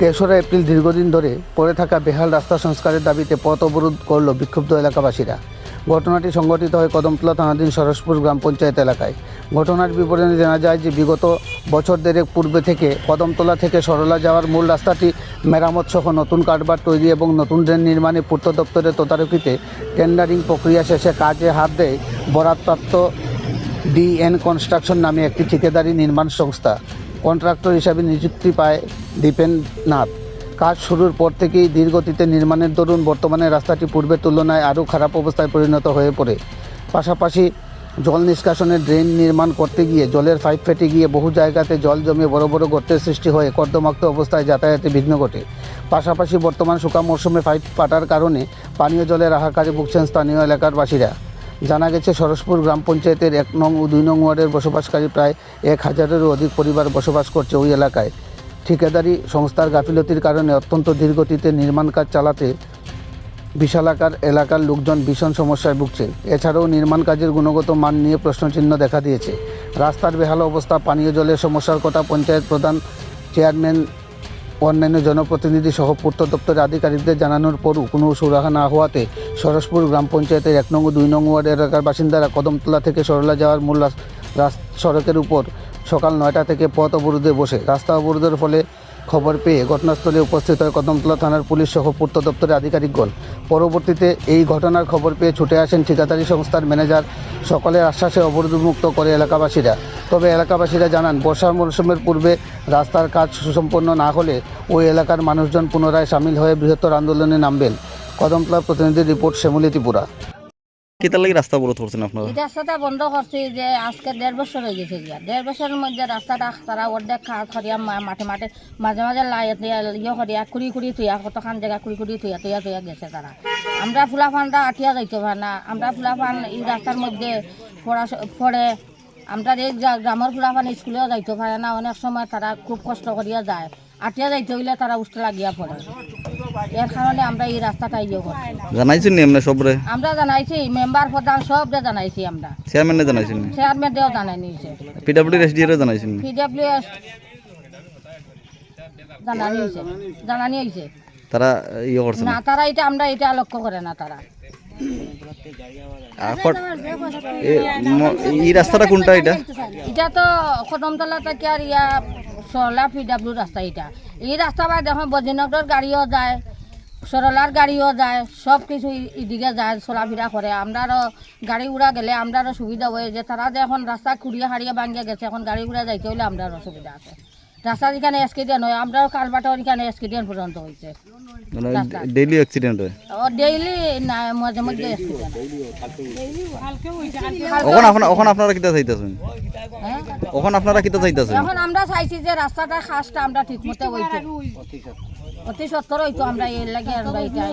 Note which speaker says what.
Speaker 1: তেসরা এপ্রিল দীর্ঘদিন ধরে পড়ে থাকা বেহাল রাস্তা সংস্কারের দাবিতে পথ অবরোধ করল বিক্ষুব্ধ এলাকাবাসীরা। ঘটনাটি সংঘটিত হয় কদমতলা থানাধীন সরসপুর গ্রাম পঞ্চায়েত এলাকায়। ঘটনার বিবরণে জানা যায় যে বিগত বছর দেড়েক পূর্বে থেকে কদমতলা থেকে সরলা যাওয়ার মূল রাস্তাটি মেরামত সহ নতুন কারবার তৈরি এবং নতুন ড্রেন নির্মাণে পূর্ত দপ্তরের তদারকিতে টেন্ডারিং প্রক্রিয়া শেষে কাজে হাত দেয় বরাদপ্রাপ্ত ডিএন কনস্ট্রাকশন নামে একটি ঠিকাদারি নির্মাণ সংস্থা। কন্ট্রাক্টর হিসাবে নিযুক্তি পায় দীপেন নাথ। কাজ শুরুর পর থেকেই ধীরগতিতে নির্মাণের দরুন বর্তমানে রাস্তাটি পূর্বের তুলনায় আরও খারাপ অবস্থায় পরিণত হয়ে পড়ে। পাশাপাশি জল নিষ্কাশনের ড্রেন নির্মাণ করতে গিয়ে জলের পাইপ ফেটে গিয়ে বহু জায়গাতে জল জমে বড় বড় গর্তের সৃষ্টি হয়ে কর্দমাক্ত অবস্থায় যাতায়াতে বিঘ্ন ঘটে। পাশাপাশি বর্তমান শুকা মরশুমে পাইপ ফাটার কারণে পানীয় জলের হাহাকারে ভুগছেন স্থানীয় এলাকার বাসীরা জানা গেছে, সরসপুর গ্রাম পঞ্চায়েতের এক নং ও দুই নং ওয়ার্ডের বসবাসকারী প্রায় এক হাজারেরও অধিক পরিবার বসবাস করছে ওই এলাকায়। ঠিকাদারি সংস্থার গাফিলতির কারণে অত্যন্ত ধীরগতিতে নির্মাণ কাজ চালাতে বিশালাকার এলাকার লোকজন ভীষণ সমস্যায় ভুগছে। এছাড়াও নির্মাণ কাজের গুণগত মান নিয়ে প্রশ্নচিহ্ন দেখা দিয়েছে। রাস্তার বেহাল অবস্থা, পানীয় জলের সমস্যার কথা পঞ্চায়েত প্রধান চেয়ারম্যান অন্যান্য জনপ্রতিনিধি সহ পূর্ত দপ্তরের আধিকারিকদের জানানোর পরও কোনো সুরাহা না হওয়াতে সরসপুর গ্রাম পঞ্চায়েতের এক নং ও দুই নং ওয়ার্ড এলাকার বাসিন্দারা কদমতলা থেকে সরলা যাওয়ার মূল সড়কের উপর সকাল নয়টা থেকে পথ অবরোধে বসে। রাস্তা অবরোধের ফলে খবর পেয়ে ঘটনাস্থলে উপস্থিত হয় কদমতলা থানার পুলিশ সহ পূর্ত দপ্তরের আধিকারিকগণ। পরবর্তীতে এই ঘটনার খবর পেয়ে ছুটে আসেন ঠিকাদারি সংস্থার ম্যানেজার। সকলের আশ্বাসে অবরোধমুক্ত করে এলাকাবাসীরা। তবে এলাকাবাসীরা জানান বর্ষা মরশুমের পূর্বে রাস্তার কাজ সুসম্পন্ন না হলে ওই এলাকার মানুষজন পুনরায় সামিল হয়ে বৃহত্তর আন্দোলনে নামবেন। কদমতলা প্রতিনিধি রিপোর্ট শ্যামলী ত্রিপুরা।
Speaker 2: কেতার লাগি রাস্তা অবরোধ করছেন আপনারা?
Speaker 3: এই রাস্তাটা বন্ধ করছি যে আজকে দেড় বছর হয়ে গেছে গিয়া। দেড় বছরের মধ্যে রাস্তাটা তারা অর্ধেক খরিয়া মাঠে মাঠে মাঝে মাঝে লাই ইয়ে করিয়া কুড়ি কুড়ি থুয়া কতখান জায়গা কুড়ি কুড়ি থুয়া থুয়া থুয়া গেছে তারা। আমরা ফুলাফানটা আটিয়া যাইতে পারে না। আমরা ফুলাফান এই রাস্তার মধ্যে পড়া পড়ে। আমরা এই গ্রা- গ্রামের ফুলাফান স্কুলেও যাইতে পারে না। অনেক সময় তারা খুব কষ্ট করিয়া যায়। আটিয়া যাইতে হইলে তারা উষ্ঠ লাগিয়া পড়ে। এর কারণে আমরা এই রাস্তাটা ইয়ে করি
Speaker 2: জানাইছেন নি এমনি সবরে?
Speaker 3: আমরা জানাইছি মেম্বার প্রধান সবরে জানাইছি আমরা।
Speaker 2: চেয়ারম্যানে জানাইছেন নি?
Speaker 3: চেয়ারম্যান দেও জানাই নিয়েছে।
Speaker 2: পিডাব্লিউডি এসডিএর জানাইছেন নি?
Speaker 3: পিডাব্লিউএস জানানি হয়েছে জানানি হয়েছে
Speaker 2: তারা ইয়ে করছে
Speaker 3: না? তারা এটা আমরা এটা লক্ষ্য করে না তারা।
Speaker 2: এই রাস্তাটা কোনটা এটা?
Speaker 3: এটা তো কদমতলা থেকে আর ইয়া সরলা পিডাব্লিউ রাস্তা এটা। এই রাস্তা বা দেখুন বদ্রীনগর গাড়িও যায় সরলার গাড়িও যায় সব কিছু এদিকে যায় চলাফেরা করে। আমরারও গাড়ি উড়া গেলে আমরারও সুবিধা হয়ে যে তারা যে এখন রাস্তা কুড়িয়ে হারিয়ে ভাঙিয়ে গেছে এখন গাড়ি উড়া যাইতে হলে আমরারও সুবিধা আছে। রাস্তা যেখানে এসকেডিয়ান হয় আমরাও কালবাটাও এখানে এসকেডিয়ান পর্যন্ত হয়েছে
Speaker 2: মানে
Speaker 3: রাস্তা।
Speaker 2: ডেইলি অ্যাক্সিডেন্ট হয়?
Speaker 3: ও ডেইলি না মাঝে মধ্যে এসকেডিয়ান
Speaker 2: ওখান আপনারা কিতা চাইতেছেন?
Speaker 3: হ্যাঁ
Speaker 2: আপনারা কিতা চাইতেছেন
Speaker 3: এখন আমরা চাইছি যে রাস্তাটা খাসটা আমরা ঠিক মতো হইতো অতি সত্তর হইতো আমরা এর লাগে আমরা এটা।